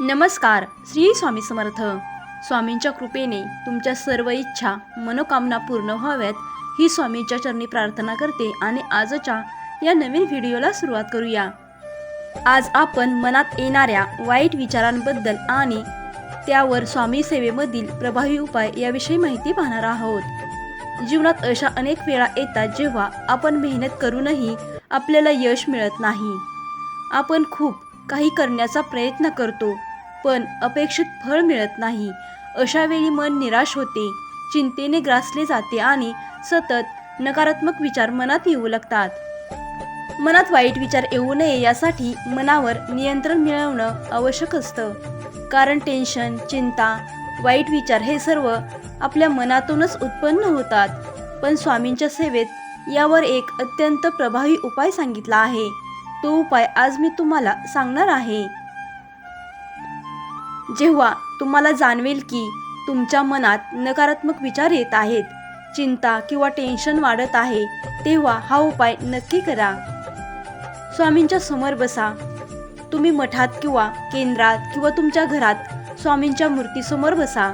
नमस्कार श्री स्वामी समर्थ. स्वामींच्या कृपेने तुमच्या सर्व इच्छा मनोकामना पूर्ण व्हाव्यात. ही स्वामींच्या चरणी प्रार्थना करते आणि आजच्या या नवीन व्हिडिओला सुरुवात करूया. आज आपण मनात येणाऱ्या वाईट विचारांबद्दल आणि त्यावर स्वामी सेवेमधील प्रभावी उपाय याविषयी माहिती पाहणार आहोत. जीवनात अशा अनेक वेळा येतात जेव्हा आपण मेहनत करूनही आपल्याला यश मिळत नाही. आपण खूप काही करण्याचा प्रयत्न करतो. पण अपेक्षित फळ मिळत नाही. अशा वेळी मन निराश होते. चिंतेने ग्रासले जाते आणि सतत नकारात्मक विचार मनात येऊ लागतात. मनात वाईट विचार येऊ नये यासाठी मनावर नियंत्रण मिळवणं आवश्यक असतं. कारण टेन्शन चिंता वाईट विचार हे सर्व आपल्या मनातूनच उत्पन्न होतात. पण स्वामींच्या सेवेत यावर एक अत्यंत प्रभावी उपाय सांगितला आहे. तो उपाय आज मी तुम्हाला सांगणार आहे. जेव्हा तुम्हाला जाणवेल की तुमच्या मनात नकारात्मक विचार येत आहेत चिंता किंवा टेन्शन वाढत आहे तेव्हा हा उपाय नक्की करा. स्वामींच्या समोर बसा. तुम्ही मठात किंवा केंद्रात किंवा तुमच्या घरात स्वामींच्या मूर्तीसमोर बसा.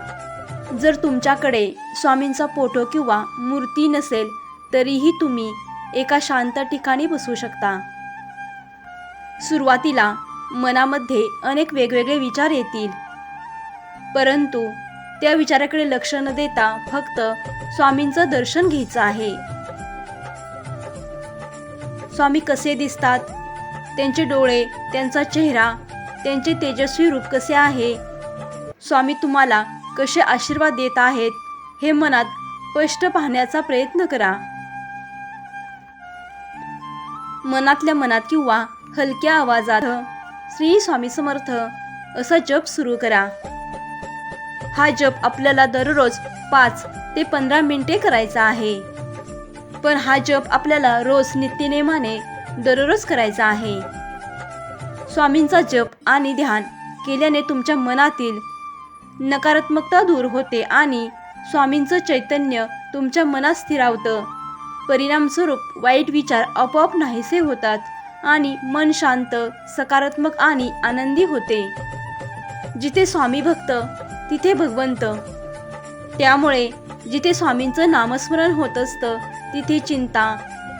जर तुमच्याकडे स्वामींचा फोटो किंवा मूर्ती नसेल तरीही तुम्ही एका शांत ठिकाणी बसू शकता. सुरुवातीला मनामध्ये अनेक वेगवेगळे विचार येतील. परंतु त्या विचाराकडे लक्ष न देता फक्त स्वामींचं दर्शन घ्यायचं आहे. स्वामी कसे दिसतात? त्यांचे डोळे त्यांचा चेहरा त्यांचे तेजस्वी रूप कसे आहे? स्वामी तुम्हाला कसे आशीर्वाद देत आहेत हे मनात स्पष्ट पाहण्याचा प्रयत्न करा. मनातल्या मनात किंवा हलक्या आवाजात श्री स्वामी समर्थ असा जप सुरू करा. हा जप आपल्याला दररोज पाच ते पंधरा मिनिटे करायचा आहे. पण हा जप आपल्याला रोज नित्यनेमाने दररोज करायचा आहे. स्वामींचा जप आणि ध्यान केल्याने तुमच्या मनातील नकारात्मकता दूर होते आणि स्वामींचं चैतन्य तुमच्या मनात स्थिरावतं परिणामस्वरूप वाईट विचार आपोआप नाहीसे होतात. आणि मन शांत सकारात्मक आणि आनंदी होते. जिथे स्वामी भक्त तिथे भगवंत. त्यामुळे जिथे स्वामींचं नामस्मरण होत असतं तिथे चिंता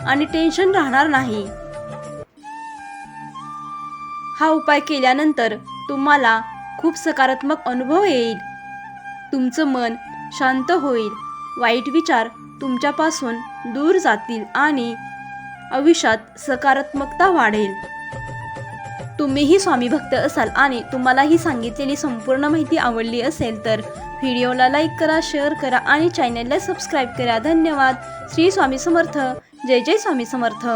आणि टेन्शन राहणार नाही. हा उपाय केल्यानंतर तुम्हाला खूप सकारात्मक अनुभव येईल. तुमचं मन शांत होईल. वाईट विचार तुमच्यापासून दूर जातील आणि आयुष्यात सकारात्मकता वाढेल. तुम्हीही स्वामी भक्त असाल आणि तुम्हाला ही सांगितलेली संपूर्ण माहिती आवडली असेल तर व्हिडिओला लाईक करा शेअर करा आणि चॅनलला सबस्क्राईब करा. धन्यवाद. श्री स्वामी समर्थ. जय जय स्वामी समर्थ.